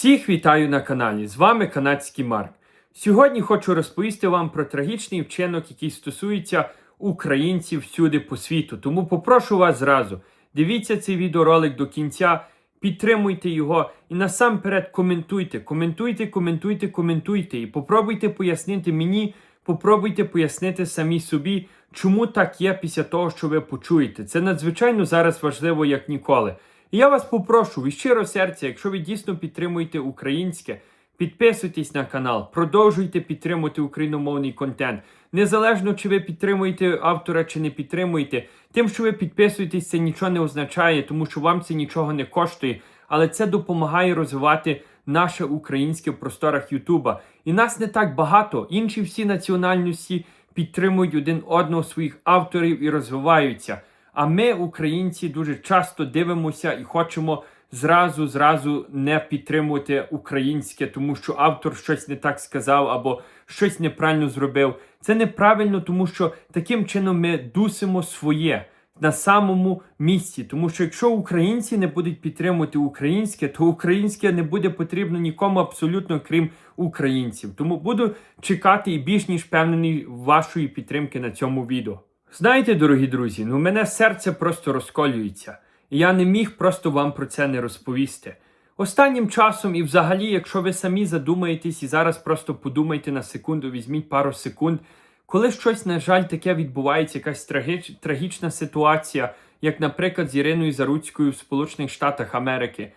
Всіх вітаю на каналі. З вами канадський Марк. Сьогодні хочу розповісти вам про трагічний вчинок, який стосується українців всюди по світу. Тому попрошу вас зразу. Дивіться цей відеоролик до кінця, підтримуйте його і насамперед коментуйте. Коментуйте, коментуйте, коментуйте. І попробуйте пояснити мені, попробуйте пояснити самі собі, чому так є після того, що ви почуєте. Це надзвичайно зараз важливо, як ніколи. І я вас попрошу від щиро серця, якщо ви дійсно підтримуєте українське, підписуйтесь на канал, продовжуйте підтримувати україномовний контент. Незалежно чи ви підтримуєте автора чи не підтримуєте, тим, що ви підписуєтесь, це нічого не означає, тому що вам це нічого не коштує, але це допомагає розвивати наше українське в просторах Ютуба. І нас не так багато. Інші всі національності підтримують один одного своїх авторів і розвиваються. А ми, українці, дуже часто дивимося і хочемо зразу зразу не підтримувати українське, тому що автор щось не так сказав або щось неправильно зробив. Це неправильно, тому що таким чином ми дусимо своє на самому місці. Тому що якщо українці не будуть підтримувати українське, то українське не буде потрібно нікому абсолютно крім українців. Тому буду чекати і більш ніж впевнений вашої підтримки на цьому відео. Знаєте, дорогі друзі, ну мене серце просто розколюється, і я не міг просто вам про це не розповісти. Останнім часом, і взагалі, якщо ви самі задумаєтесь і зараз просто подумайте на секунду, візьміть пару секунд, коли щось, на жаль, таке відбувається, якась трагіч, трагічна ситуація, як, наприклад, з Іриною Заруцькою в Сполучених Штатах Америки,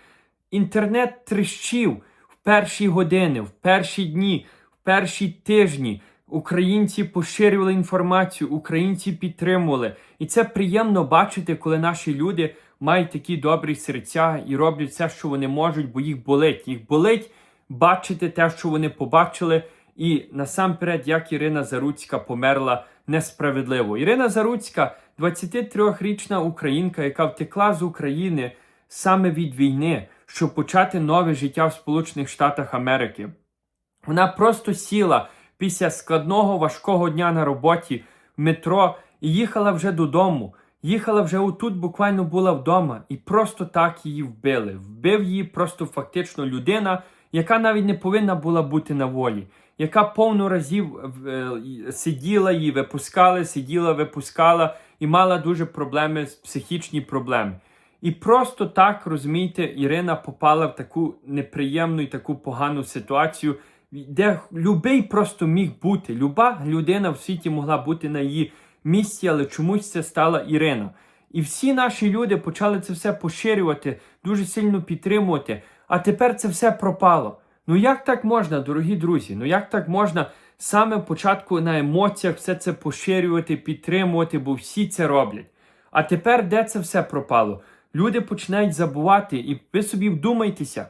інтернет тріщив в перші години, в перші дні, в перші тижні. Українці поширювали інформацію, українці підтримували. І це приємно бачити, коли наші люди мають такі добрі серця і роблять все, що вони можуть, бо їх болить. Їх болить бачити те, що вони побачили. І насамперед, як Ірина Заруцька померла несправедливо. Ірина Заруцька, 23-річна українка, яка втекла з України саме від війни, щоб почати нове життя в Сполучених Штатах Америки. Вона просто сіла після складного важкого дня на роботі в метро і їхала вже додому. Їхала вже отут, буквально була вдома, і просто так її вбили. Вбив її просто фактично людина, яка навіть не повинна була бути на волі, яка повно разів е, сиділа її, випускали, сиділа, випускала і мала дуже проблеми, психічні проблеми. І просто так розумієте, Ірина попала в таку неприємну і таку погану ситуацію де любий просто міг бути. Люба людина в світі могла бути на її місці, але чомусь це стала Ірина. І всі наші люди почали це все поширювати, дуже сильно підтримувати. А тепер це все пропало. Ну як так можна, дорогі друзі? Ну як так можна саме початку на емоціях все це поширювати, підтримувати, бо всі це роблять. А тепер де це все пропало? Люди починають забувати, і ви собі вдумайтеся.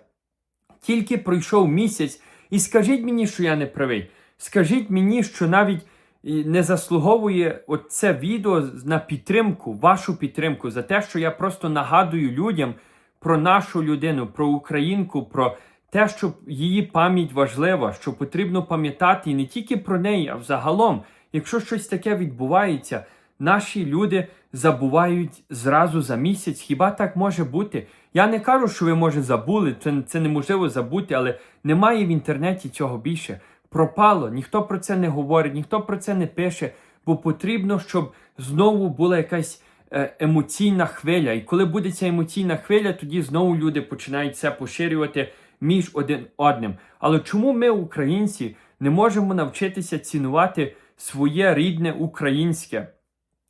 Тільки пройшов місяць. І скажіть мені, що я не правий. Скажіть мені, що навіть не заслуговує це відео на підтримку, вашу підтримку, за те, що я просто нагадую людям про нашу людину, про українку, про те, що її пам'ять важлива, що потрібно пам'ятати і не тільки про неї, а взагалом, якщо щось таке відбувається. Наші люди забувають зразу за місяць. Хіба так може бути? Я не кажу, що ви може забули, це це неможливо забути, але немає в інтернеті цього більше. Пропало, ніхто про це не говорить, ніхто про це не пише, бо потрібно, щоб знову була якась е, емоційна хвиля. І коли буде ця емоційна хвиля, тоді знову люди починають це поширювати між один одним. Але чому ми, українці, не можемо навчитися цінувати своє рідне українське?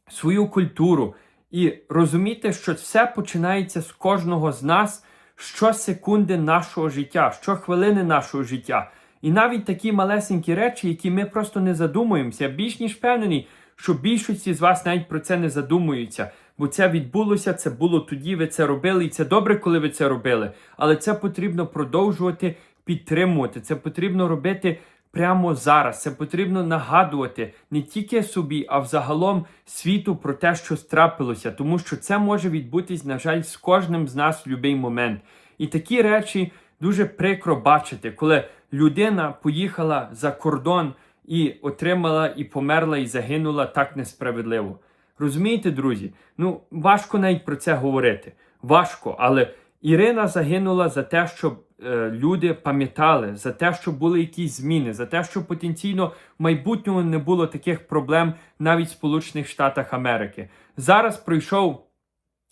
Свою культуру і розуміти, що все починається з кожного з нас щосекунди нашого життя, щохвилини нашого життя. І навіть такі малесенькі речі, які ми просто не задумуємося, більш ніж впевнений, що більшості з вас навіть про це не задумуються. Бо це відбулося, це було тоді, ви це робили, і це добре, коли ви це робили. Але це потрібно продовжувати підтримувати. Це потрібно робити прямо зараз. Це потрібно нагадувати не тільки собі, а взагалом світу про те, що страпилося, тому що це може відбутись, на жаль, з кожним з нас в будь-який момент. І такі речі дуже прикро бачити, коли людина поїхала за кордон і отримала, і померла, і загинула так несправедливо. Розумієте, друзі? Ну важко навіть про це говорити. Важко, але Ірина загинула за те, щоб люди пам'ятали за те, що були якісь зміни, за те, що потенційно в майбутньому не було таких проблем навіть в Сполучених Штатах Америки. Зараз пройшов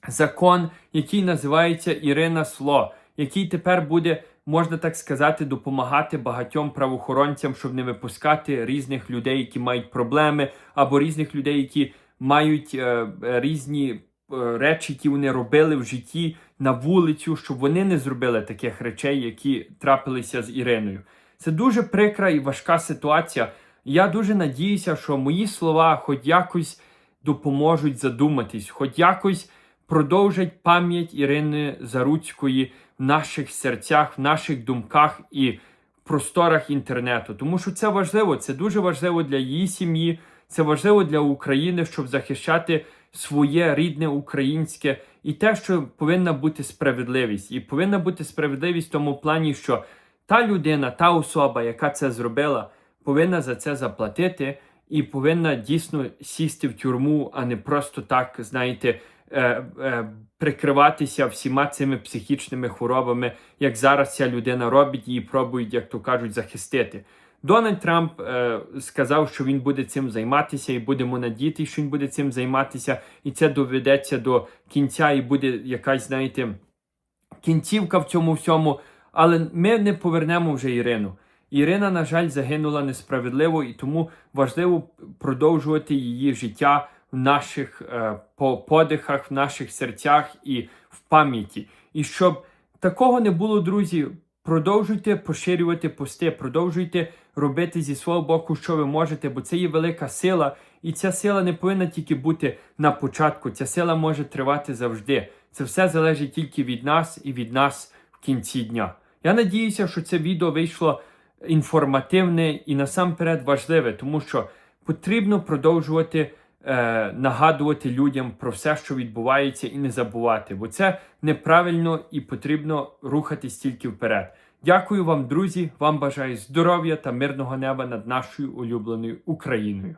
закон, який називається Ірина Сло, який тепер буде, можна так сказати, допомагати багатьом правоохоронцям, щоб не випускати різних людей, які мають проблеми, або різних людей, які мають е, е, різні е, речі, які вони робили в житті на вулицю, щоб вони не зробили таких речей, які трапилися з Іриною. Це дуже прикра і важка ситуація. Я дуже надіюся, що мої слова хоч якось допоможуть задуматись, хоч якось продовжать пам'ять Ірини Заруцької в наших серцях, в наших думках і просторах інтернету. Тому що це важливо, це дуже важливо для її сім'ї, це важливо для України, щоб захищати своє рідне українське і те, що повинна бути справедливість. І повинна бути справедливість в тому плані, що та людина, та особа, яка це зробила, повинна за це заплатити і повинна дійсно сісти в тюрму, а не просто так, знаєте, е, е, прикриватися всіма цими психічними хворобами, як зараз ця людина робить, і пробують, як то кажуть, захистити. Дональд Трамп е, сказав, що він буде цим займатися, і будемо надіяти, що він буде цим займатися, і це доведеться до кінця, і буде якась, знаєте, кінцівка в цьому всьому. Але ми не повернемо вже Ірину. Ірина, на жаль, загинула несправедливо, і тому важливо продовжувати її життя в наших е, по- подихах, в наших серцях і в пам'яті. І щоб такого не було, друзі, продовжуйте поширювати пости, продовжуйте робити зі свого боку, що ви можете, бо це є велика сила, і ця сила не повинна тільки бути на початку. Ця сила може тривати завжди. Це все залежить тільки від нас і від нас в кінці дня. Я надіюся, що це відео вийшло інформативне і насамперед важливе, тому що потрібно продовжувати е, нагадувати людям про все, що відбувається, і не забувати, бо це неправильно і потрібно рухатись тільки вперед. Дякую вам, друзі. Вам бажаю здоров'я та мирного неба над нашою улюбленою Україною.